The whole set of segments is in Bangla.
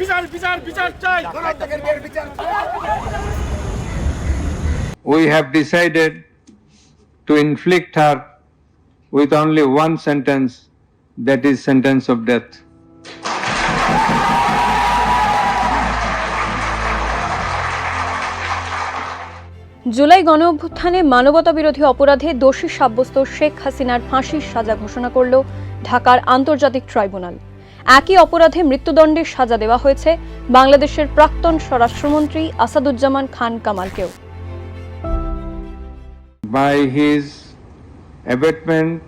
বিচার বিচার বিচার চাই। We have decided to inflict her with only one sentence that is sentence of death. July গণ অভ্যুত্থানে মানবতা বিরোধী অপরাধে দোষী সাব্যস্ত শেখ হাসিনার ফাঁসির সাজা ঘোষণা করল ঢাকার আন্তর্জাতিক ট্রাইব্যুনাল। একই অপরাধে মৃত্যুদণ্ডের সাজা দেওয়া হয়েছে বাংলাদেশের প্রাক্তন স্বরাষ্ট্রমন্ত্রী Asaduzzaman Khan কামালকেও by his abatement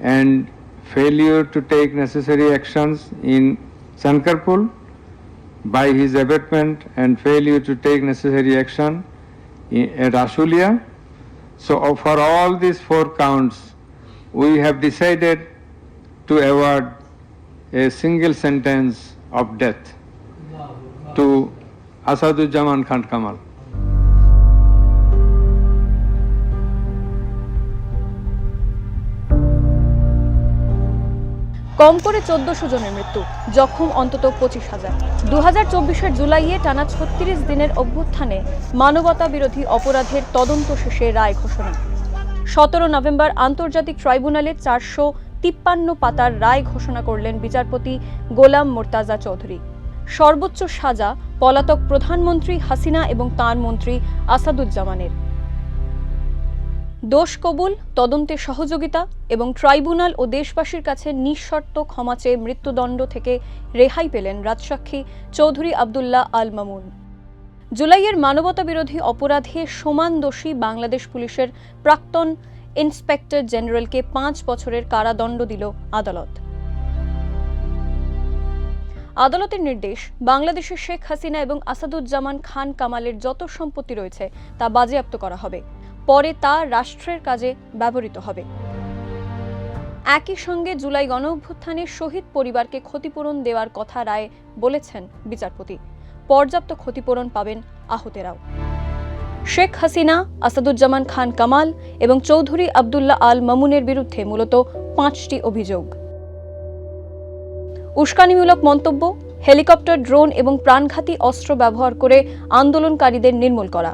and failure to take necessary actions in Sankarpur, by his abatement and failure to take necessary action at Ashulia. So uh, for all these four counts, we have decided to award a single sentence of death to Asaduজ্জামান Khan Kamal. কম করে চোদ্দশো জনের মৃত্যু, জখম অন্তত পঁচিশ হাজার দু হাজার চব্বিশের জুলাইয়ে টানা ছত্রিশ দিনের অভ্যুত্থানে মানবতা বিরোধী অপরাধের তদন্ত শেষে রায় ঘোষণা সতেরো নভেম্বর আন্তর্জাতিক ট্রাইব্যুনালে চারশো তিপ্পান্ন পাতার রায় ঘোষণা করলেন বিচারপতি গোলাম মোর্তাজা চৌধুরী। সর্বোচ্চ সাজা পলাতক প্রধানমন্ত্রী হাসিনা এবং তাঁর মন্ত্রী আসাদুজ্জামানের। দোষ কবুল, তদন্তে সহযোগিতা এবং ট্রাইব্যুনাল ও দেশবাসীর কাছে নিঃশর্ত ক্ষমা চেয়ে মৃত্যুদণ্ড থেকে রেহাই পেলেন রাজসাক্ষী চৌধুরী আবদুল্লাহ আল মামুন। জুলাইয়ের মানবতা বিরোধী অপরাধে সমান দোষী বাংলাদেশ পুলিশের প্রাক্তন ইন্সপেক্টর জেনারেলকে পাঁচ বছরের কারাদণ্ড দিল আদালত। আদালতের নির্দেশ, বাংলাদেশের শেখ হাসিনা এবং আসাদুজ্জামান খান কামালের যত সম্পত্তি রয়েছে তা বাজেয়াপ্ত করা হবে। পরে তা রাষ্ট্রের কাজে ব্যবহৃত হবে। একই সঙ্গে জুলাই গণ অভ্যুত্থানে শহীদ পরিবারকে ক্ষতিপূরণ দেওয়ার কথা রায় বলেছেন বিচারপতি। পর্যাপ্ত ক্ষতিপূরণ পাবেন আহতেরাও। শেখ হাসিনা, আসাদুজ্জামান খান কামাল এবং চৌধুরী আবদুল্লাহ আল মামুনের বিরুদ্ধে মূলত পাঁচটি অভিযোগ। উস্কানিমূলক মন্তব্য, হেলিকপ্টার, ড্রোন এবং প্রাণঘাতী অস্ত্র ব্যবহার করে আন্দোলনকারীদের নির্মূল করা।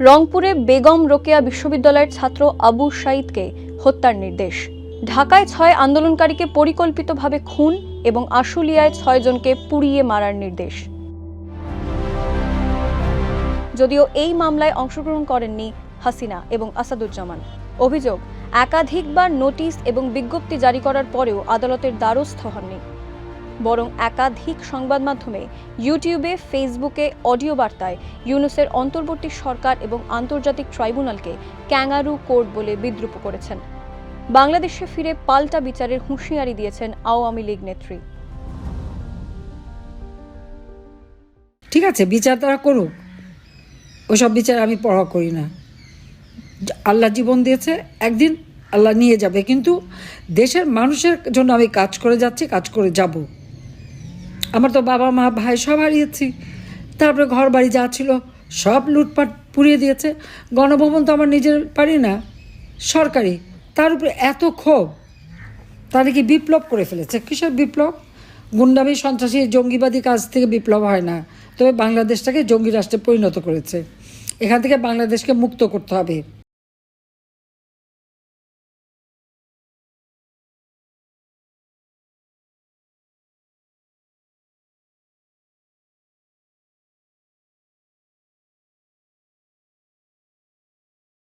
রংপুরে বেগম রোকেয়া বিশ্ববিদ্যালয়ের ছাত্র আবু সাইদকে হত্যার নির্দেশ। ঢাকায় ছয় আন্দোলনকারীকে পরিকল্পিতভাবে খুন এবং আশুলিয়ায় ছয়জনকে পুড়িয়ে মারার নির্দেশ। যদিও এই মামলায় অংশগ্রহণ করেননি হাসিনা এবং আসাদুজ্জামান। অভিযোগ, একাধিকবার নোটিশ এবং বিজ্ঞপ্তি জারি করার পরেও আদালতের দ্বারস্থ হননি। বরং একাধিক সংবাদ মাধ্যমে ইউটিউবে, ফেসবুকে অডিও বার্তায় ইউনুসের অন্তর্বর্তী সরকার এবং আন্তর্জাতিক ট্রাইব্যুনালকে ক্যাঙ্গারু কোর্ট বলে বিদ্রুপ করেছেন। বাংলাদেশে ফিরে পাল্টা বিচারের হুঁশিয়ারি দিয়েছেন আওয়ামী লীগ নেত্রী। ঠিক আছে, বিচার তারা করুক। ওসব বিচার আমি পড়া করি না। আল্লাহ জীবন দিয়েছে, একদিন আল্লাহ নিয়ে যাবে। কিন্তু দেশের মানুষের জন্য আমি কাজ করে যাচ্ছি, কাজ করে যাব। আমার তো বাবা, মা, ভাই সব হারিয়েছি। তারপরে ঘর বাড়ি যা ছিল সব লুটপাট পুড়িয়ে দিয়েছে। গণভবন তো আমার নিজের পারি না, সরকারি। তার উপরে এত ক্ষোভ, তারা কি বিপ্লব করে ফেলেছে। কিসের বিপ্লব? গুন্ডামি, সন্ত্রাসী, জঙ্গিবাদী কাজ থেকে বিপ্লব হয় না। তবে বাংলাদেশটাকে জঙ্গি রাষ্ট্রে পরিণত করেছে। এখান থেকে বাংলাদেশকে মুক্ত করতে হবে।